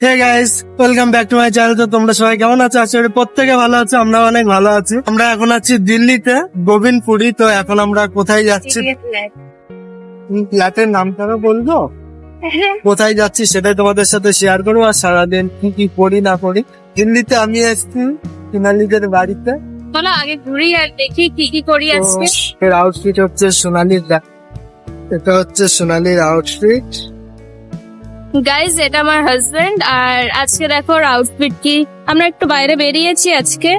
Hey guys welcome back to my channel তো তোমরা সবাই কেমন আছো? আশা করি প্রত্যেকে ভালো আছো আমরা অনেক ভালো আছি। আমরা এখন আছি দিল্লিতে গোবিন্দপুরি। তো এখন আমরা কোথায় যাচ্ছি? ফ্ল্যাটের নামটা বলব? কোথায় যাচ্ছি সেটাই তোমাদের সাথে শেয়ার করব। আর সারাদিন কি কি করি না করি? দিল্লিতে আমি এসছি সোনালিদের বাড়িতে। চলো আগে ঘুরি আর দেখি কি কি করি আজকে। এর আউটফিট হচ্ছে সোনালির এটা হচ্ছে সোনালির আউটফিট গাইজ এটা আমার হাজবেন্ড আর আজকে দেখো আউটফিট কি? আমরা একটু বাইরে বেরিয়েছি আজকে।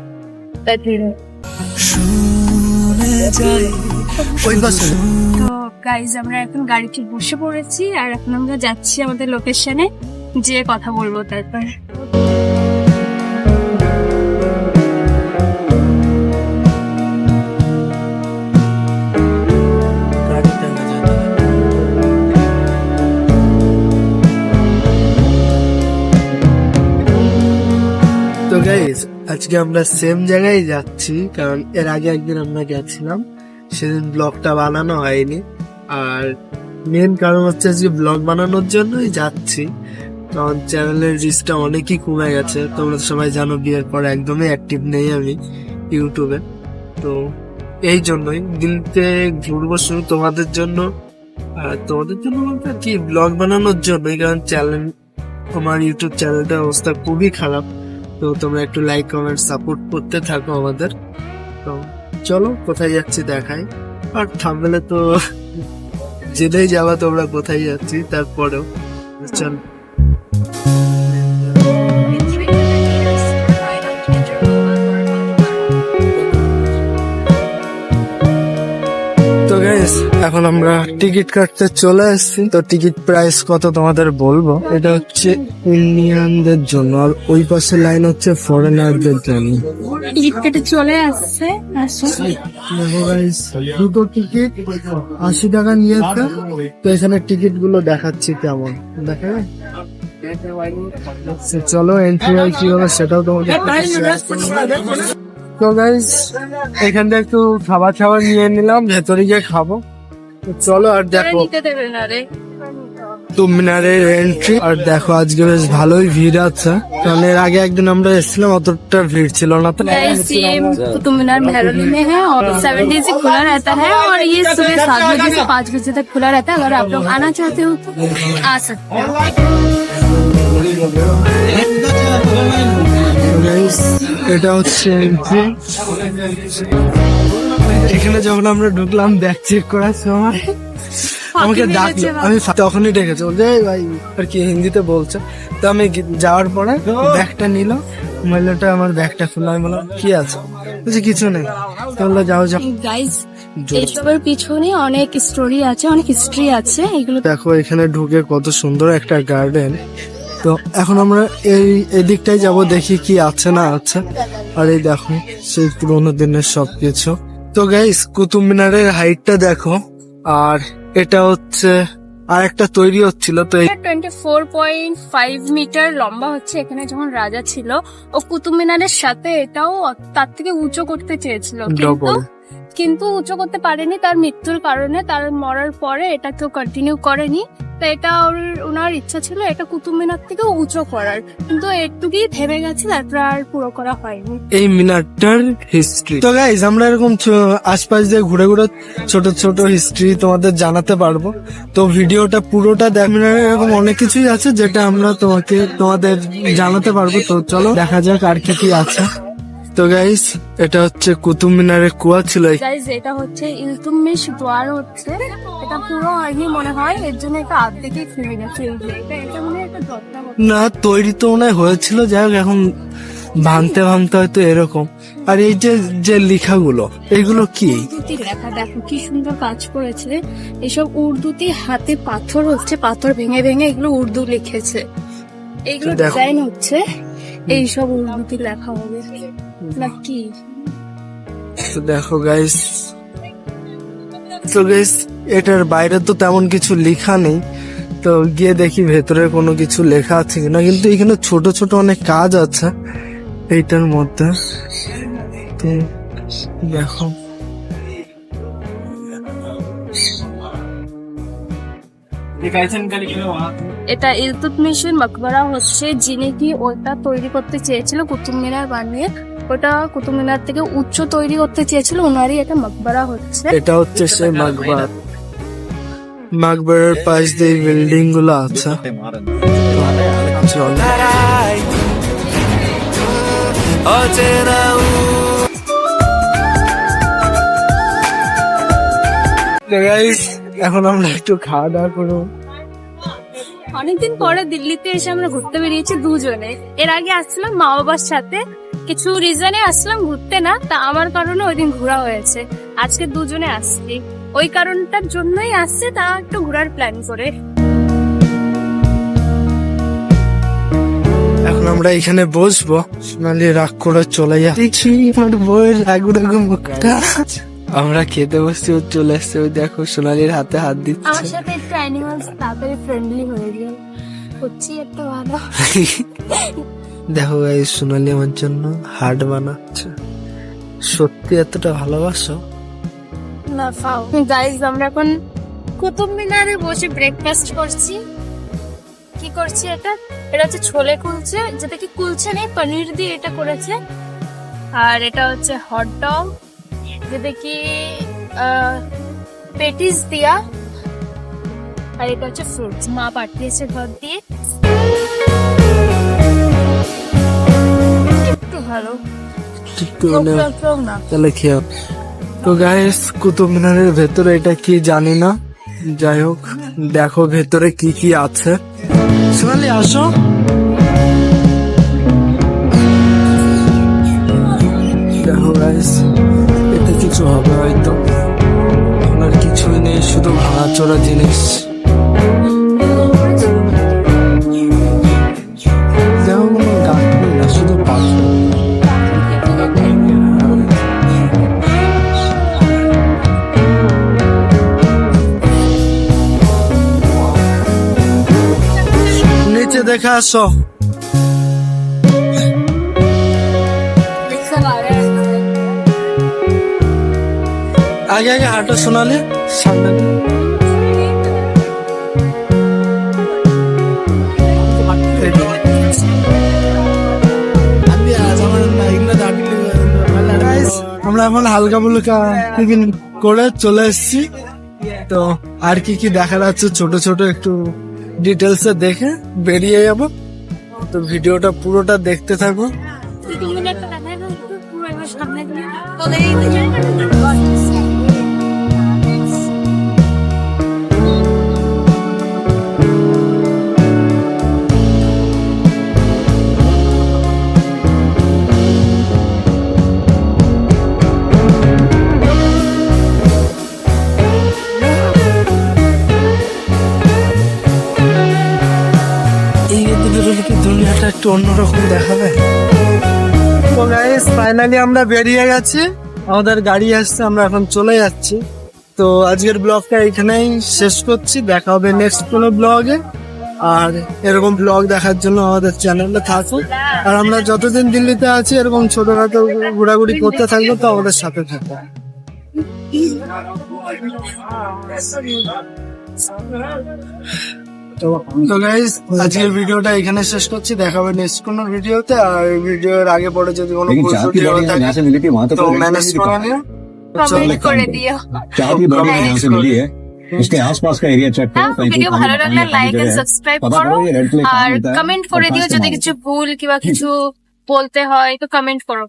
তো গাইজ আমরা এখন গাড়িতে বসে পড়েছি আর এখন আমরা যাচ্ছি আমাদের লোকেশনে যে কথা বলব তারপর। আজকে আমরা সেম জায়গায় যাচ্ছি, কারণ এর আগে একদিন আমরা গেছিলাম, সেদিন ব্লগটা বানানো হয়নি। আর মেন কারণ হচ্ছে আজকে ব্লগ বানানোর জন্যই যাচ্ছি। কারণ চ্যানেলের রিচটা অনেকই কমে গেছে। তোমরা সবাই জানো, বিয়ের পর একদমই অ্যাক্টিভ নেই আমি ইউটিউবে। তো এই জন্যই দিল্লিতে ঘুরবো শুধু তোমাদের জন্য। আর তোমাদের জন্য বলতে কি ব্লগ বানানোর জন্যই, কারণ চ্যানেল আমার ইউটিউব চ্যানেলটার অবস্থা খুবই খারাপ। তো তোমরা একটু লাইক কমেন্ট সাপোর্ট করতে থাকো আমাদের। তো চলো, কোথায় যাচ্ছি দেখাই। আর থামবেলে তো জেনেই যাওয়া তোমরা, কোথায় যাচ্ছি, তারপরেও। চল। এখন আমরা টিকিট কাটতে চলে এসেছি। তো টিকিট প্রাইস কত তোমাদের বলব? এটা হচ্ছে ইন্ডিয়ানদের জন্য। আর ওই পাশে লাইন হচ্ছে ফরেনারদের জন্য। টিকিট কেটে চলে আসছে। দুটো টিকিট আশি টাকা নিয়েছে। তো এখানে টিকিটগুলো দেখাচ্ছি কেমন। দেখা চলো এন্ট্রি হয় কি হবে সেটাও তোমাকে তো গাইস এখান থেকে একটু খাবার খাবার নিয়ে নিলাম ভেতরে গিয়ে খাব। চলো আর দেখো নিতে দেবে না রে কুতুব মিনারের এন্ট্রি আর দেখো আজকে বেশ ভালোই ভিড় আছে কারণ এর আগে একদিন আমরা এসেছিলাম অতটা ভিড় ছিল না তো गाइस ये कुतुब मीनार मेहरौली में है और सेवन डेज से खुला रहता है और ये सुबह सात बजे से पाँच बजे तक खुला रहता है अगर आप लोग आना चाहते हो तो आ सकते हो Guys, এটা হচ্ছে এখানে যখন আমরা ঢুকলাম ব্যাগ চেক করার সময় আমাকে ডাকলো। আমি তখনই ডেকেছে বলছে "এই ভাই আর কি হিন্দিতে বলছে। তো আমি যাওয়ার পরে ব্যাগটা নিল। মহিলাটা আমার ব্যাগটা খুললো। আমি বললাম কি আছে? বলছে কিছু নেই। তো বলল যাও যাও। গাইস এইসবের পিছনে অনেক স্টোরি আছে অনেক হিস্ট্রি আছে। এগুলো দেখো এখানে ঢুকে কত সুন্দর একটা গার্ডেন তো এখন আমরা এই এদিকটাই যাব দেখি কি আছে না আছে। আর এই দেখো সেই পুরোনো দিনের সবকিছু। তো গাইস কুতুব মিনারের হাইটটা দেখো আর এটা হচ্ছে আর একটা তৈরি হচ্ছিল তো twenty four point five metre লম্বা হচ্ছে এখানে যখন রাজা ছিল। ও কুতুব মিনারের সাথে এটাও তার থেকে উঁচু করতে চেয়েছিল কিন্তু কিন্তু উঁচু করতে পারেনি তার মৃত্যুর কারণে তার মরার পরে এটা কেউ কন্টিনিউ করেনি। তো এটা ওর ওনার ইচ্ছা ছিল এটা কুতুব মিনার থেকে উঁচু করার। কিন্তু একটুকুই থেমে গেছে তারপর আর পুরো করা হয়নি। এই মিনারটার হিস্ট্রি তো গাইজ আমরা এরকম আশপাশ দিয়ে ঘুরে ঘুরে ছোট ছোট হিস্ট্রি তোমাদের জানাতে পারব। তো ভিডিওটা পুরোটা দেখ মিনারে এরকম অনেক কিছুই আছে যেটা আমরা তোমাকে তোমাদের জানাতে পারব। তো চলো দেখা যাক আর কি কি আছে। তো গাইস এটা হচ্ছে কুতুব মিনারের কুয়া ছিল। গাইজ এটা হচ্ছে ইলতুমিশ দ্বার হচ্ছে। এটা পুরো আগে মনে হয় এর জন্য এটা আর্ধেকেই থেমে গেছে। এটা এটা মনে হয় একটা দরজা না তৈরি তো মনে হয় হয়েছিল যাই হোক এখন ভাঙতে ভাঙতে হয়তো এরকম। আর এই যে যে লেখাগুলো এগুলো কি? লেখা দেখো কি সুন্দর কাজ করেছে। এসব উর্দুতে হাতে পাথর হচ্ছে পাথর ভেঙে ভেঙে এগুলো উর্দু লিখেছে। এইগুলো। ডিজাইন হচ্ছে এইসব উর্দুতে লেখা হবে। না কি? দেখো গাইস তো গাইস এটার বাইরে তো তেমন কিছু লেখা নেই। তো গিয়ে দেখি ভেতরে কোনো কিছু লেখা আছে কিনা। কিন্তু এখানে ছোট ছোট অনেক কাজ আছে এইটার মধ্যে। তো দেখো। এটা ইলতুতমিশের মকবরা হচ্ছে যিনি কি ওটা তৈরি করতে চেয়েছিল কুতুব মিনার বানিয়ে। ওটা কুতুব মিনার থেকে উচ্চ তৈরি করতে চেয়েছিল ওনারই এটা মকবরা হচ্ছে। এটা হচ্ছে সেই মাকবার। মাকবরের পাশ দিয়ে বিল্ডিংগুলো আছে। চল। এখন আমরা একটু খাওয়া দাওয়া করব। অনেকদিন পরে দিল্লিতে এসে আমরা ঘুরতে বেরিয়েছি দুজনে। এর আগে আসছিলাম মা বাবার সাথে। কিছু রিজনে আসলাম ঘুরতে না, তা আমার কারণে ওই দিন ঘোরা হয়েছে। আজকে দুজনে আসছি। ওই কারণটার জন্যই আসছে তা একটু ঘোরার প্ল্যান করে। এখন আমরা এখানে বসবো সোনালি রাগ করে চলে যাচ্ছি। আমার বউয়ের রাগু রাগু মুখটা। আমরা খেতে বসছি ও চলে আসছে ওই দেখো সোনালির হাতে হাত আমার দিচ্ছে সাথে একটু অ্যানিমালস তাড়াতাড়ি ফ্রেন্ডলি হয়ে গেল। হচ্ছি একটা ভালো। দেখো এই সোনালি আমার জন্য হার্ট বানাচ্ছে। সত্যি এতটা ভালোবাসো? না ফাও। গাইজ আমরা এখন কুতুব মিনারে বসে ব্রেকফাস্ট করছি। কি করছি এটা? এটা হচ্ছে ছোলে কুলচে যেটা কি কুলচে নেই পনির দিয়ে এটা করেছে। আর এটা হচ্ছে হট ডগ যেটা কি পেটিস দিয়া। আর এটা হচ্ছে ফ্রুটস মা পাঠিয়েছে ঘর দিয়ে। একটু ভালো মানে না। তাহলে খেয়ে তো গাইস কুতুব মিনারের ভেতরে এটা কি জানি না। যাই হোক, দেখো ভেতরে কি কি আছে। সোনালি, আসো। দেখো গাইস এতে কিছু হবে হয়তো। আর কিছুই নেই, শুধু ভাঙাচোরা জিনিস। আসো আগে আগে হাঁটো শোনালে সামনে। আমরা এখন হালকা টিফিন করে চলে এসেছি। তো আর কি কি দেখা যাচ্ছে? ছোট ছোট একটু ডিটেলস দেখে বেরিয়ে যাব। তো ভিডিওটা পুরোটা দেখতে থাকো কি দুনিয়াটা একটু অন্যরকম দেখাবে? তো গাইস ফাইনালি আমরা বেরিয়ে গেছি। আমাদের গাড়ি আসছে আমরা এখন চলে যাচ্ছি। তো আজকের ব্লগটা এখানেই শেষ করছি। দেখা হবে নেক্সট কোনো ব্লগে আর এরকম ব্লগ দেখার জন্য আমাদের চ্যানেলটা থাকুক আর আমরা যতদিন দিল্লিতে আছি এরকম ছোটখাটো ঘোরাঘুরি করতে থাকব তো আমাদের সাথে থাকো তো গাইজ আজকের ভিডিওটা এখানে শেষ করছি দেখা হবে নেক্সট কোনো ভিডিওতে আর ভিডিওর আগে পরে যদি কোনো लेकिन ভুল चार की ত্রুটি হয়ে बॉडी থাকে यहाँ से मिली थी वहां तो তো कोई ম্যানেজ रेंट করে नहीं নিও কমেন্ট করে দিও चार की बॉडी यहाँ से मिली है इसके आसपास का एरिया चेक হ্যাঁ करो कहीं ভিডিও कोई ভালো पानी- লাগলে पानी লাইক जगह এন্ড है। সাবস্ক্রাইব पता করো करो ये रेड प्लेट আর मिलता है কমেন্ট और করে पास দিও के যদি माल। কিছু ভুল কিংবা কিছু বলতে হয় তো কমেন্ট করো